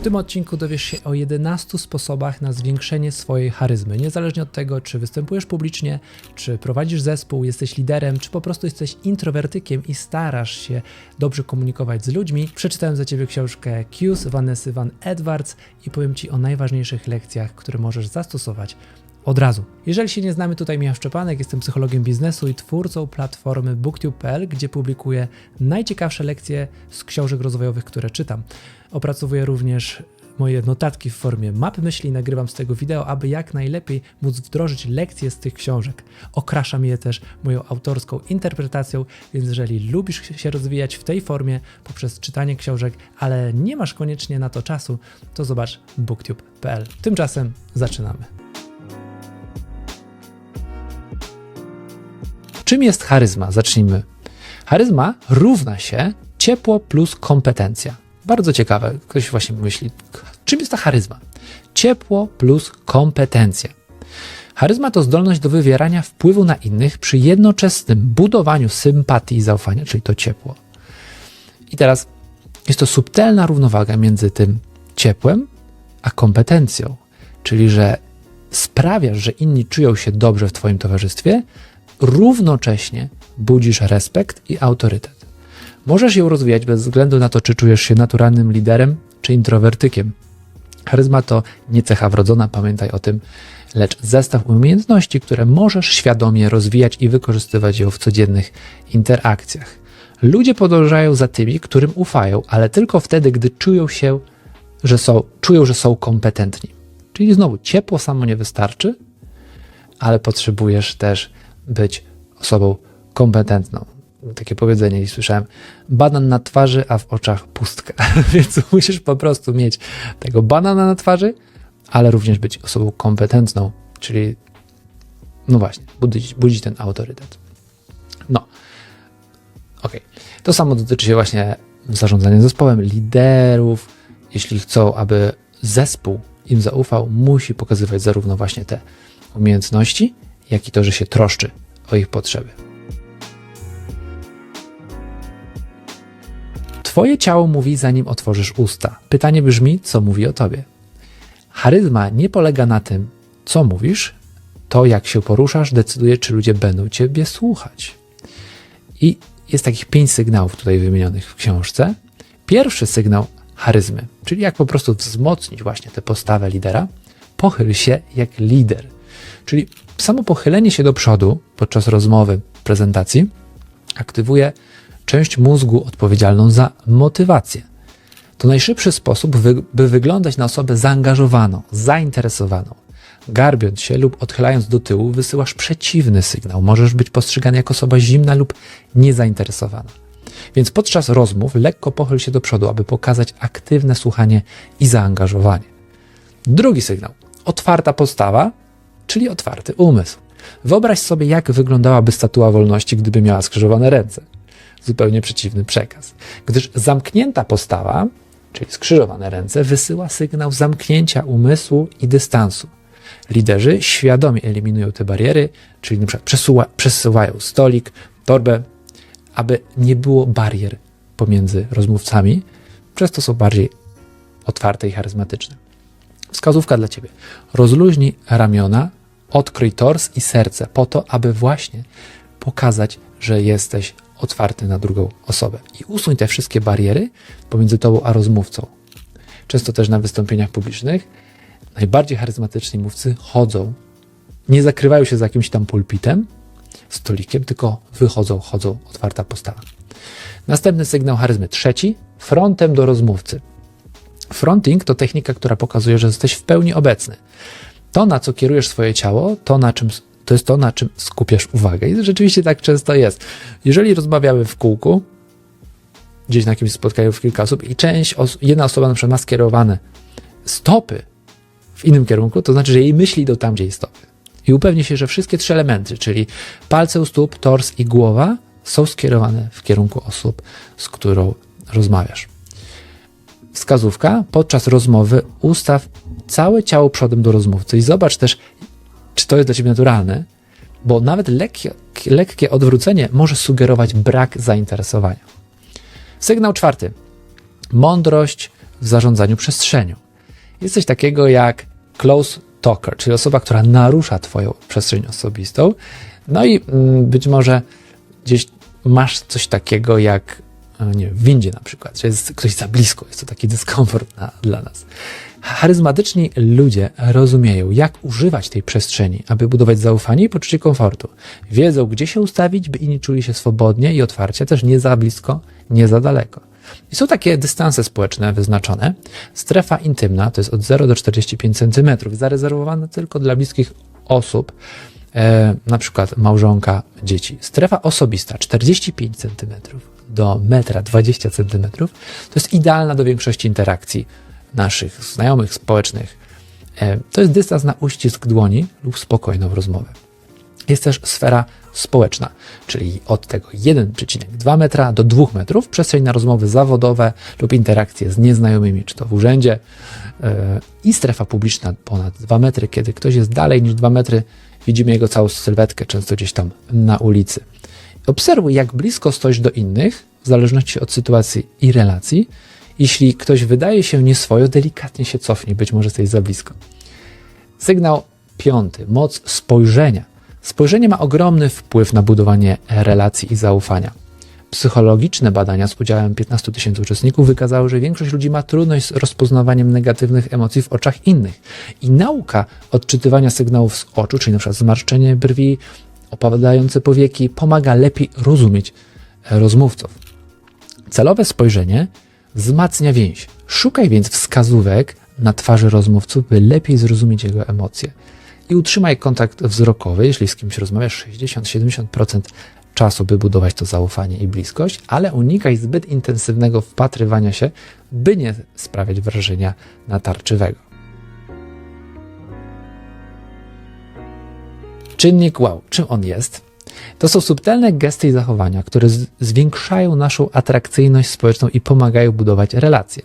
W tym odcinku dowiesz się o 11 sposobach na zwiększenie swojej charyzmy, niezależnie od tego, czy występujesz publicznie, czy prowadzisz zespół, jesteś liderem, czy po prostu jesteś introwertykiem i starasz się dobrze komunikować z ludźmi. Przeczytałem za ciebie książkę Cues Vanessy Van Edwards i powiem ci o najważniejszych lekcjach, które możesz zastosować od razu. Jeżeli się nie znamy, tutaj Michał Szczepanek, jestem psychologiem biznesu i twórcą platformy booktube.pl, gdzie publikuję najciekawsze lekcje z książek rozwojowych, które czytam. Opracowuję również moje notatki w formie map myśli, nagrywam z tego wideo, aby jak najlepiej móc wdrożyć lekcje z tych książek. Okraszam je też moją autorską interpretacją, więc jeżeli lubisz się rozwijać w tej formie poprzez czytanie książek, ale nie masz koniecznie na to czasu, to zobacz booktube.pl. Tymczasem zaczynamy. Czym jest charyzma? Zacznijmy. Charyzma równa się ciepło plus kompetencja. Bardzo ciekawe. Ktoś właśnie myśli, czym jest ta charyzma? Ciepło plus kompetencja. Charyzma to zdolność do wywierania wpływu na innych przy jednoczesnym budowaniu sympatii i zaufania, czyli to ciepło. I teraz jest to subtelna równowaga między tym ciepłem a kompetencją, czyli że sprawiasz, że inni czują się dobrze w Twoim towarzystwie, równocześnie budzisz respekt i autorytet. Możesz ją rozwijać bez względu na to, czy czujesz się naturalnym liderem, czy introwertykiem. Charyzma to nie cecha wrodzona, pamiętaj o tym, lecz zestaw umiejętności, które możesz świadomie rozwijać i wykorzystywać ją w codziennych interakcjach. Ludzie podążają za tymi, którym ufają, ale tylko wtedy, gdy czują się, że są, czują, że są kompetentni. Czyli znowu ciepło samo nie wystarczy, ale potrzebujesz też być osobą kompetentną. Takie powiedzenie i słyszałem, banan na twarzy, a w oczach pustka. Więc musisz po prostu mieć tego banana na twarzy, ale również być osobą kompetentną, czyli no właśnie, budzić, budzić ten autorytet. No, okej. Okay. To samo dotyczy się właśnie zarządzania zespołem, liderów. Jeśli chcą, aby zespół im zaufał, musi pokazywać zarówno właśnie te umiejętności, jak i to, że się troszczy o ich potrzeby. Twoje ciało mówi, zanim otworzysz usta. Pytanie brzmi, co mówi o tobie. Charyzma nie polega na tym, co mówisz, to jak się poruszasz, decyduje, czy ludzie będą ciebie słuchać. I jest takich pięć sygnałów tutaj wymienionych w książce. Pierwszy sygnał charyzmy, czyli jak po prostu wzmocnić właśnie tę postawę lidera, pochyl się jak lider. Czyli samo pochylenie się do przodu podczas rozmowy, prezentacji aktywuje część mózgu odpowiedzialną za motywację. To najszybszy sposób, by wyglądać na osobę zaangażowaną, zainteresowaną. Garbiąc się lub odchylając do tyłu, wysyłasz przeciwny sygnał. Możesz być postrzegany jako osoba zimna lub niezainteresowana. Więc podczas rozmów lekko pochyl się do przodu, aby pokazać aktywne słuchanie i zaangażowanie. Drugi sygnał. Otwarta postawa, czyli otwarty umysł. Wyobraź sobie, jak wyglądałaby statua wolności, gdyby miała skrzyżowane ręce. Zupełnie przeciwny przekaz. Gdyż zamknięta postawa, czyli skrzyżowane ręce, wysyła sygnał zamknięcia umysłu i dystansu. Liderzy świadomie eliminują te bariery, czyli przykład przesuwa, przesuwają stolik, torbę, aby nie było barier pomiędzy rozmówcami, przez to są bardziej otwarte i charyzmatyczne. Wskazówka dla Ciebie. Rozluźnij ramiona, odkryj tors i serce po to, aby właśnie pokazać, że jesteś otwarty na drugą osobę. I usuń te wszystkie bariery pomiędzy Tobą a rozmówcą. Często też na wystąpieniach publicznych najbardziej charyzmatyczni mówcy chodzą, nie zakrywają się za jakimś tam pulpitem, stolikiem, tylko wychodzą, chodzą, otwarta postawa. Następny sygnał charyzmy. Trzeci, frontem do rozmówcy. Fronting to technika, która pokazuje, że jesteś w pełni obecny. To, na co kierujesz swoje ciało, to, na czym, to jest to, na czym skupiasz uwagę. I rzeczywiście tak często jest. Jeżeli rozmawiamy w kółku, gdzieś na jakimś spotkaniu w kilka osób i część, jedna osoba na przykład ma skierowane stopy w innym kierunku, to znaczy, że jej myśli idą tam, gdzie jej stopy. I upewnij się, że wszystkie trzy elementy, czyli palce u stóp, tors i głowa, są skierowane w kierunku osób, z którą rozmawiasz. Wskazówka: podczas rozmowy ustaw całe ciało przodem do rozmówcy i zobacz też, czy to jest dla ciebie naturalne, bo nawet lekkie, lekkie odwrócenie może sugerować brak zainteresowania. Sygnał czwarty. Mądrość w zarządzaniu przestrzenią. Jest coś takiego jak close talker, czyli osoba, która narusza Twoją przestrzeń osobistą. No i mm, być może gdzieś masz coś takiego jak nie wiem, w windzie na przykład, że jest ktoś za blisko, jest to taki dyskomfort na, dla nas. Charyzmatyczni ludzie rozumieją, jak używać tej przestrzeni, aby budować zaufanie i poczucie komfortu. Wiedzą, gdzie się ustawić, by inni czuli się swobodnie i otwarcie, też nie za blisko, nie za daleko. I są takie dystanse społeczne wyznaczone. Strefa intymna to jest od 0 do 45 cm, zarezerwowana tylko dla bliskich osób, e, na przykład małżonka, dzieci. Strefa osobista 45 cm do 1,20 cm to jest idealna do większości interakcji naszych znajomych, społecznych. E, to jest dystans na uścisk dłoni lub spokojną rozmowę. Jest też sfera społeczna, czyli od tego 1,2 metra do 2 metrów, przestrzeń na rozmowy zawodowe lub interakcje z nieznajomymi, czy to w urzędzie, yy, i strefa publiczna ponad 2 metry, kiedy ktoś jest dalej niż 2 metry, widzimy jego całą sylwetkę, często gdzieś tam na ulicy. Obserwuj, jak blisko stoisz do innych, w zależności od sytuacji i relacji. Jeśli ktoś wydaje się nieswojo, delikatnie się cofnij, być może jesteś za blisko. Sygnał piąty, moc spojrzenia. Spojrzenie ma ogromny wpływ na budowanie relacji i zaufania. Psychologiczne badania z udziałem 15 tysięcy uczestników wykazały, że większość ludzi ma trudność z rozpoznawaniem negatywnych emocji w oczach innych. I nauka odczytywania sygnałów z oczu, czyli np. zmarszczenie brwi, opadające powieki, pomaga lepiej rozumieć rozmówców. Celowe spojrzenie wzmacnia więź. Szukaj więc wskazówek na twarzy rozmówców, by lepiej zrozumieć jego emocje i utrzymaj kontakt wzrokowy, jeśli z kimś rozmawiasz 60-70% czasu, by budować to zaufanie i bliskość, ale unikaj zbyt intensywnego wpatrywania się, by nie sprawiać wrażenia natarczywego. Czynnik wow. Czym on jest? To są subtelne gesty i zachowania, które zwiększają naszą atrakcyjność społeczną i pomagają budować relacje.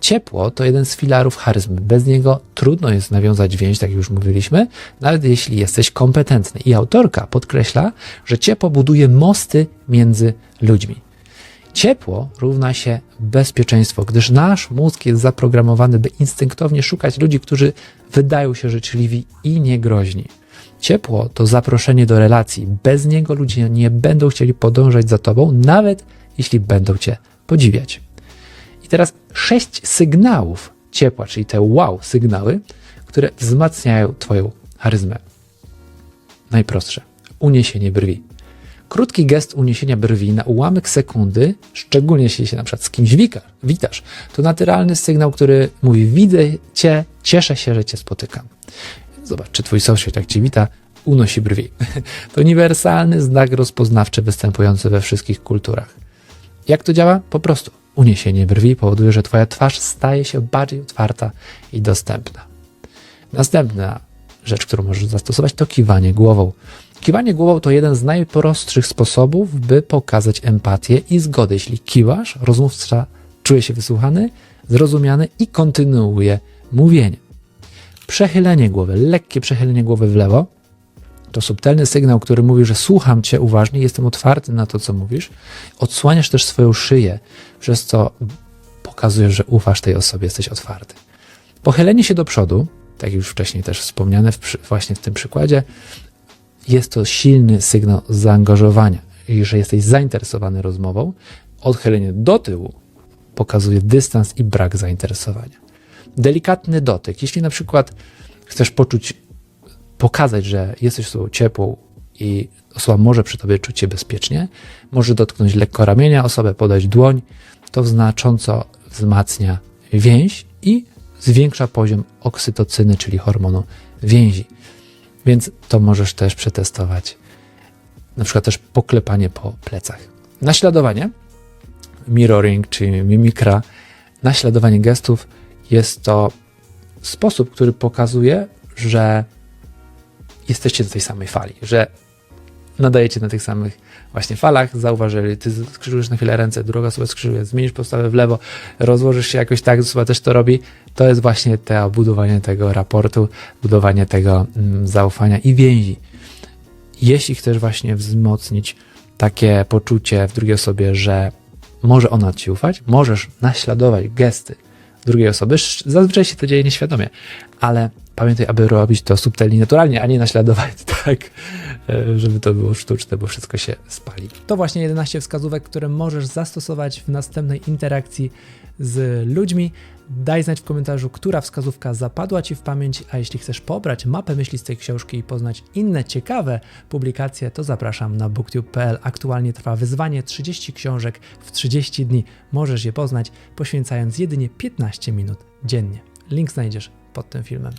Ciepło to jeden z filarów charyzmy. Bez niego trudno jest nawiązać więź, tak jak już mówiliśmy, nawet jeśli jesteś kompetentny. I autorka podkreśla, że ciepło buduje mosty między ludźmi. Ciepło równa się bezpieczeństwo, gdyż nasz mózg jest zaprogramowany, by instynktownie szukać ludzi, którzy wydają się życzliwi i niegroźni. Ciepło to zaproszenie do relacji. Bez niego ludzie nie będą chcieli podążać za tobą, nawet jeśli będą cię podziwiać. I teraz sześć sygnałów ciepła, czyli te wow sygnały, które wzmacniają Twoją charyzmę. Najprostsze. Uniesienie brwi. Krótki gest uniesienia brwi na ułamek sekundy, szczególnie jeśli się na przykład z kimś witasz, to naturalny sygnał, który mówi: Widzę cię, cieszę się, że cię spotykam. Zobacz, czy twój sąsiad, jak cię wita, unosi brwi. To uniwersalny znak rozpoznawczy występujący we wszystkich kulturach. Jak to działa? Po prostu uniesienie brwi powoduje, że Twoja twarz staje się bardziej otwarta i dostępna. Następna rzecz, którą możesz zastosować, to kiwanie głową. Kiwanie głową to jeden z najprostszych sposobów, by pokazać empatię i zgodę. Jeśli kiwasz, rozmówca czuje się wysłuchany, zrozumiany i kontynuuje mówienie. Przechylenie głowy, lekkie przechylenie głowy w lewo to subtelny sygnał, który mówi, że słucham cię uważnie, jestem otwarty na to, co mówisz. Odsłaniasz też swoją szyję, przez co pokazujesz, że ufasz tej osobie, jesteś otwarty. Pochylenie się do przodu, tak jak już wcześniej też wspomniane w, właśnie w tym przykładzie, jest to silny sygnał zaangażowania i że jesteś zainteresowany rozmową. Odchylenie do tyłu pokazuje dystans i brak zainteresowania. Delikatny dotyk. Jeśli na przykład chcesz poczuć pokazać, że jesteś osobą ciepłą i osoba może przy tobie czuć się bezpiecznie, może dotknąć lekko ramienia osobę, podać dłoń, to znacząco wzmacnia więź i zwiększa poziom oksytocyny, czyli hormonu więzi. Więc to możesz też przetestować. Na przykład też poklepanie po plecach. Naśladowanie, mirroring, czyli mimikra, naśladowanie gestów jest to sposób, który pokazuje, że jesteście na tej samej fali, że nadajecie na tych samych właśnie falach, zauważyli, ty skrzyżujesz na chwilę ręce, druga osoba skrzyżuje, zmienisz postawę w lewo, rozłożysz się jakoś tak, osoba też to robi, to jest właśnie to budowanie tego raportu, budowanie tego mm, zaufania i więzi. Jeśli chcesz właśnie wzmocnić takie poczucie w drugiej osobie, że może ona ci ufać, możesz naśladować gesty drugiej osoby. Zazwyczaj się to dzieje nieświadomie, ale pamiętaj, aby robić to subtelnie, naturalnie, a nie naśladować tak, e, żeby to było sztuczne, bo wszystko się spali. To właśnie 11 wskazówek, które możesz zastosować w następnej interakcji z ludźmi. Daj znać w komentarzu, która wskazówka zapadła Ci w pamięć, a jeśli chcesz pobrać mapę myśli z tej książki i poznać inne ciekawe publikacje, to zapraszam na booktube.pl. Aktualnie trwa wyzwanie 30 książek w 30 dni. Możesz je poznać poświęcając jedynie 15 minut dziennie. Link znajdziesz pod tym filmem.